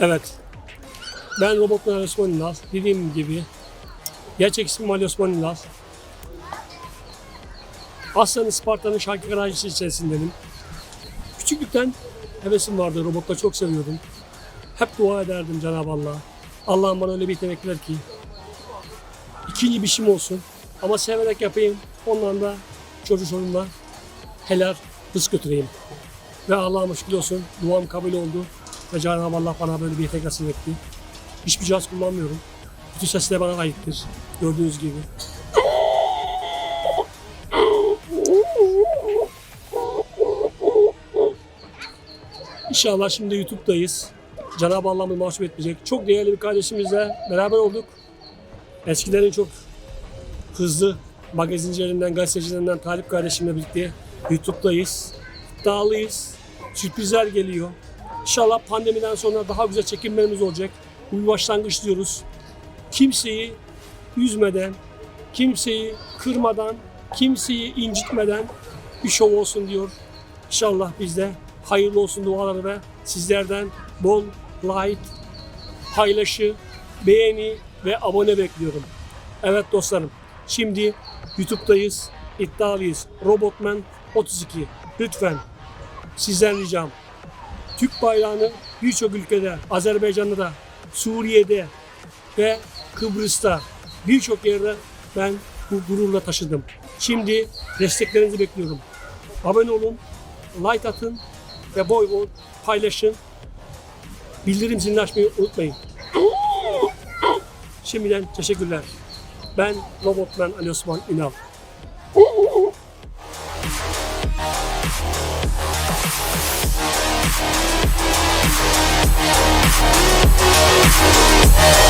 Evet. Ben Robotman Ali Osman Ünal. Dediğim gibi gerçek ismim Ali Osman Ünal. Aslan Isparta'nın şarkı garajcısı içerisindenim. Küçüklükten hevesim vardı. Robotları çok seviyordum. Hep dua ederdim Cenab-ı Allah'a. Allah'ım bana öyle bir yetenek ver ki ikinci bir işim olsun. Ama severek yapayım. Ondan da çocuk sorunla helal rızk götüreyim. Ve Allah'a şükür olsun. Duam kabul oldu. Ve Cenab-ı Allah bana böyle bir yetenek nasip etti. Hiçbir cihaz kullanmıyorum. Bütün sesler bana aittir. Gördüğünüz gibi. İnşallah şimdi YouTube'dayız. Cenab-ı Allah bizi mahcup etmeyecek. Çok değerli bir kardeşimizle beraber olduk. Eskilerin çok hızlı magazincilerinden, gazetecilerinden Talip kardeşimle birlikte YouTube'dayız. İddialıyız. Sürprizler geliyor. İnşallah pandemiden sonra daha güzel çekimlerimiz olacak. Bu bir başlangıç diyoruz. Kimseyi üzmeden, kimseyi kırmadan, kimseyi incitmeden bir şov olsun diyor. İnşallah bizde hayırlı olsun duaları ve sizlerden bol like, paylaşı, beğeni ve abone bekliyorum. Evet dostlarım, şimdi YouTube'dayız, iddialıyız. Robotman 32. Lütfen sizden ricam Türk bayrağını birçok ülkede, Azerbaycan'da da, Suriye'de ve Kıbrıs'ta birçok yerde ben bu gururla taşıdım. Şimdi desteklerinizi bekliyorum. Abone olun, like atın ve boy boy paylaşın. Bildirim zilini açmayı unutmayın. Şimdiden teşekkürler. Ben Robotman Ali Osman Ünal. Thank you.